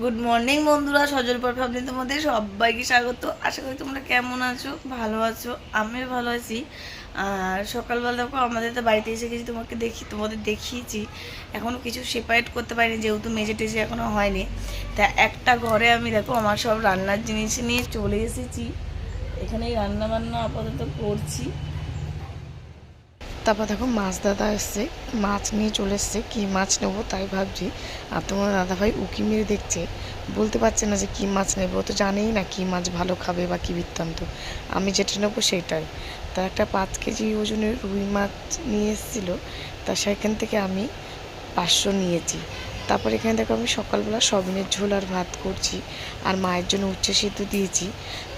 Good morning বন্ধুরা। সজল পর family তোমাদের সবাইকে স্বাগত। আশা করি তোমরা কেমন আছো? ভালো আছো? আমিও ভালো আছি। আর সকালবেলা দেখো, আমাদের তো বাড়িতে এসে গেছি, তোমাকে দেখি, তোমাদের দেখিয়েছি। এখনও কিছু সেপারেট করতে পারিনি, যেহেতু মেজে টেজে এখনও হয়নি। তা একটা ঘরে আমি দেখো, আমার সব রান্নার জিনিস নিয়ে চলে এসেছি। এখানেই রান্না বান্না আপাতত করছি। তারপর দেখো মাছ দাদা এসছে, মাছ নিয়ে চলে এসছে, কী মাছ নেব তাই ভাবছি। আর তোমার দাদা ভাই উকি মেরে দেখছে, বলতে পারছে না যে কী মাছ নেব তো জানেই না কী মাছ ভালো খাবে বা কী বৃত্তান্ত। আমি যেটা নেব সেটাই। তার একটা পাঁচ কেজি ওজনের রুই মাছ নিয়ে এসেছিল, তা সেখান থেকে আমি পাঁচশো নিয়েছি। তারপর এখানে দেখো আমি সকালবেলা সবিনের ঝোল আর ভাত করছি আর মায়ের জন্য উচ্চ সিদ্ধ দিয়েছি।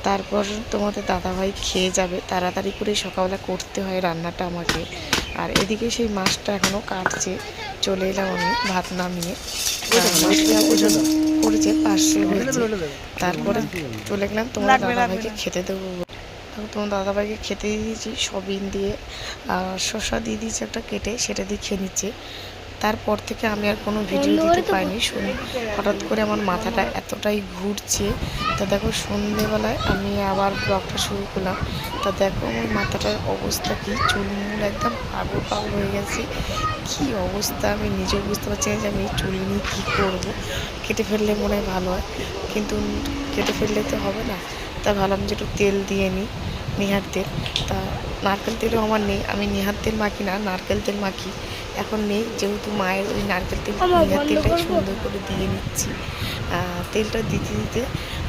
তারপর তোমাদের দাদাভাই খেয়ে যাবে তাড়াতাড়ি করে সকালবেলা করতে হয় রান্নাটা আমাকে। আর এদিকে সেই মাছটা এখনও কাটছে চলে এলাম আমি ভাত নামিয়ে। করেছে পাঁচশো হয়েছে তারপরে চলে গেলাম তোমার দাদাভাইকে খেতে দেবো। তোমার দাদাভাইকে খেতে দিয়েছি সবিন দিয়ে আর শসা দিয়ে দিয়েছি একটা কেটে সেটা দিয়ে খেয়ে নিচ্ছে। তারপর থেকে আমি আর কোনো ভিডিও দিতে পারিনি শুনি হঠাৎ করে আমার মাথাটা এতটাই ঘুরছে। তা দেখো সন্ধেবেলায় আমি আবার ব্লগটা শুরু করলাম। তা দেখো আমার মাথাটার অবস্থা কি? চুলমুল একদম পাগল পাগল হয়ে গেছে। কি অবস্থা? আমি নিজেও বুঝতে পারছি না যে আমি চুল নিয়ে কী করব। কেটে ফেললে মনে হয় ভালো হয় কিন্তু কেটে ফেললে তো হবে না। তা ভাবলাম যে একটু তেল দিয়ে নিই নিহার তেল। তা নারকেল তেলও আমার নেই আমি নিহার তেল মাখি না নারকেল তেল মাখি। এখন নেই যেহেতু মায়ের ওই নারকেল তেল তেলটা সুন্দর করে দিয়ে নিচ্ছি। তেলটা দিতে দিতে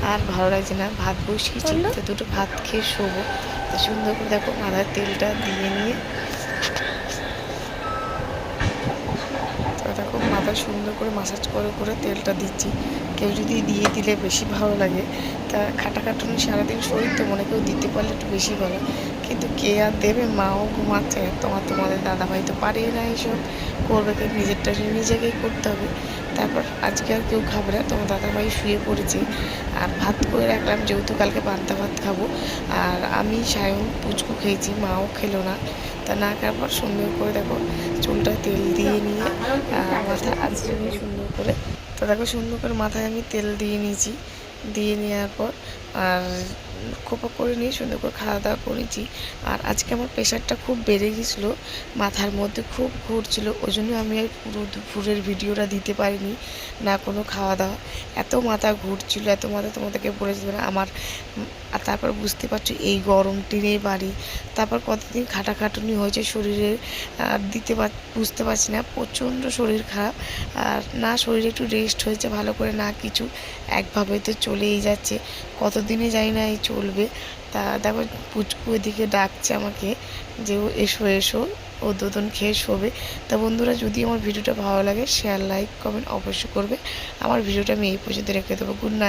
আর ভালো লাগছে না ভাত বসিয়েছি। তো দুটো ভাত খেয়ে শোবো। তো সুন্দর করে দেখো মাথার তেলটা দিয়ে নিয়ে। তো দেখো মাথা সুন্দর করে মাসাজ করে করে তেলটা দিচ্ছি। কেউ যদি দিয়ে দিলে বেশি ভালো লাগে। তা খাটা খাটাখাটুনি সারাদিন শরীর তো মনে কেউ দিতে পারলে একটু বেশি ভালো। কিন্তু কে আর দেবে? মাও ঘুমাচ্ছে তোমার তোমাদের দাদাভাই তো পারেই না এইসব করবে কে নিজেরটা নিজেকেই করতে হবে। তারপর আজকে আর কেউ খাবে না তোমার দাদাভাই শুয়ে পড়েছে। আর ভাত করে রাখলাম, যেহেতু কালকে পান্তা ভাত খাব। আর আমি সায়ন পুচকু খেয়েছি, মাও খেলো না। তা না খাওয়ার পর সুন্দর করে দেখো চুলটা তেল দিয়ে নিয়ে মাথা নিয়ে সুন্দর করে তো দেখো সুন্দর করে মাথায় আমি তেল দিয়ে নিয়েছি। দিয়ে নেওয়ার পর আর খোপা করে নিয়ে সুন্দর করে খাওয়া দাওয়া করেছি। আর আজকে আমার প্রেশারটা খুব বেড়ে গেছিল মাথার মধ্যে খুব ঘুরছিল ওই জন্য আমি আর পুরো দুপুরের ভিডিওটা দিতে পারিনি, না কোনো খাওয়া দাওয়া এত মাথা ঘুরছিল, এত মাথা তোমাদেরকে বলে দেবে না আমার তারপর বুঝতে পারছ এই গরম টিনে বাড়ি, তারপর কতদিন খাটাখাটুনি হয়েছে শরীরে, আর দিতে পার বুঝতে পারছি না, প্রচণ্ড শরীর খারাপ, আর না শরীরে একটু রেস্ট হয়েছে ভালো করে, না কিছু, একভাবে তো চলেই যাচ্ছে, কতদিনে জানি না এই চলবে। তা দেখো, পুচকু এদিকে ডাকছে আমাকে যে, ও, এসো এসো, ও দুদন খেয়ে শোবে। তা বন্ধুরা, যদি আমার ভিডিওটা ভালো লাগে শেয়ার লাইক কমেন্ট অবশ্যই করবে। আমার ভিডিওটা আমি এই পর্যন্ত রেখে দেবো। Good night